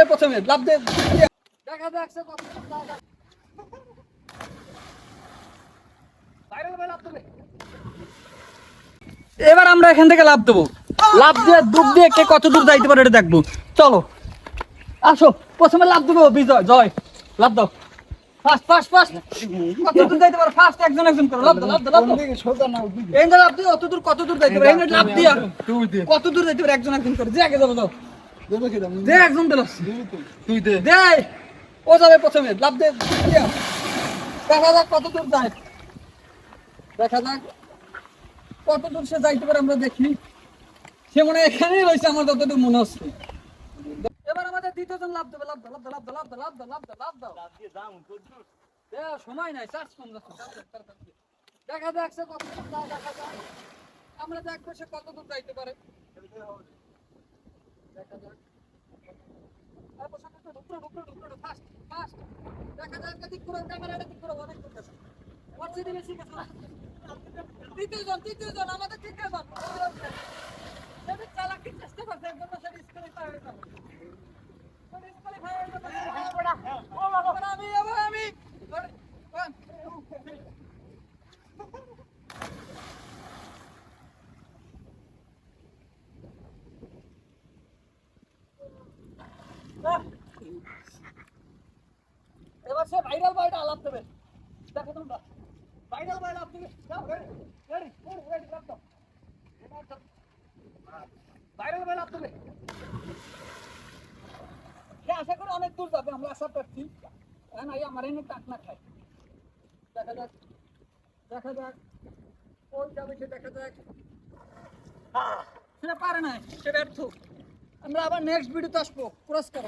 যাবে প্রথমে লাভ দে। দেখা যাক সে কত এবার আমরা এখান থেকে লাভ দেবো। লাভ দিয়ে ডুব দিয়ে কে কত দূর যাইতে পারে এটা দেখব। চলো। আসো প্রথমে লাভ দেবো বিজয় জয়। লাভ দাও। ফাস্ট ফাস্ট ফাস্ট কত দূর যাইতে পারো? ফাস্ট একজন একজন করো। লাভ দাও লাভ দাও লাভ দাও। এই যে লাভ দিও অত দূর কত দূর যাইতে পারে? এই যে লাভ দিয়া কত দূর যাইতে পারে? একজন একজন করে। যে আগে যাব দাও দে একজন দিল তুই দে। দে। ও যাবে প্রথমে। লাভ দে দেখা যাক কত দূর যায়। দেখা যাক কত দূর সে যাইতে পারে আমরা দেখি। সে মনে এখানেই রয়েছে আমার যতটুকু মনে হচ্ছে। এবার আমাদের দ্বিতীয় জন লাভ দেবে লাভ দাও লাভ দাও লাভ দাও লাভ দাও লাভ দাও লাভ দাও লাভ সময় নাই চার্জ কম যাচ্ছে। দেখা যাক সে কত দূর যায় দেখা যাক। আমরা দেখব সে কত দূর যাইতে পারে। দেখা যাক। দেখা যাক, এদিক ঘুরো, ক্যামেরাটা এদিক ঘুরো, অনেক চেয়ে বেশি তৃতীয় জন, তৃতীয় জন, আমাদের তৃতীয় জন। সেটা চালাকির চেষ্টা করছে, একজন না সেটা disqualify হয়ে যাবে। সেটা disqualify হয়ে যাবে। এবার আমি, এবার আমি। One, two, three. আহ। এবার সে ভাইরাল বয়টা আলাপ দেবে। দেখো তোমরা। ভাইরাল বয় আলাপ দেবে। যাও রেডি রেডি ভাইরাল বয় আলাপ দেবে। সে আশা করি অনেক দূর যাবে, আমরা আশা করছি। হ্যাঁ না আমার এনে টাক না খায়। দেখা যাক দেখা যাক। ওই যাবে সে দেখা যাক। সেটা পারে না, সে ব্যর্থ। আমরা আবার নেক্সট ভিডিওতে আসব। পুরস্কার